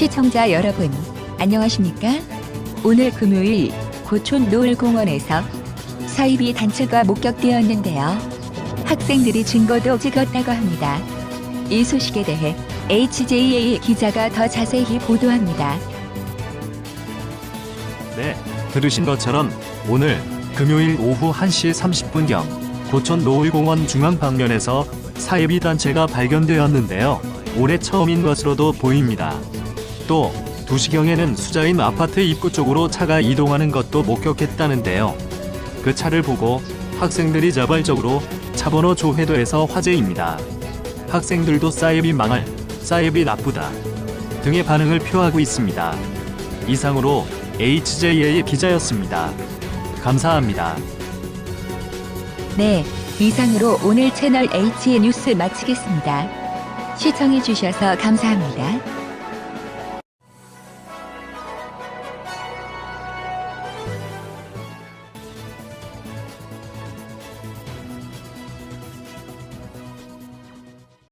시청자 여러분, 안녕하십니까? 오늘 금요일 고촌 노을공원에서 사이비 단체가 목격되었는데요. 학생들이 증거도 찍었다고 합니다. 이 소식에 대해 HJA 기자가 더 자세히 보도합니다. 네, 들으신 것처럼 오늘 금요일 오후 1시 30분경 고촌 노을공원 중앙 방면에서 사이비 단체가 발견되었는데요. 올해 처음인 것으로도 보입니다. 또 2시경에는 수자인 아파트 입구 쪽으로 차가 이동하는 것도 목격했다는데요. 그 차를 보고 학생들이 자발적으로 차번호 조회도해서 화제입니다. 학생들도 사이비 망할, 사이비 나쁘다 등의 반응을 표하고 있습니다. 이상으로 HJ의 기자였습니다. 감사합니다. 네, 이상으로 오늘 채널 H 뉴스 마치겠습니다. 시청해주셔서 감사합니다.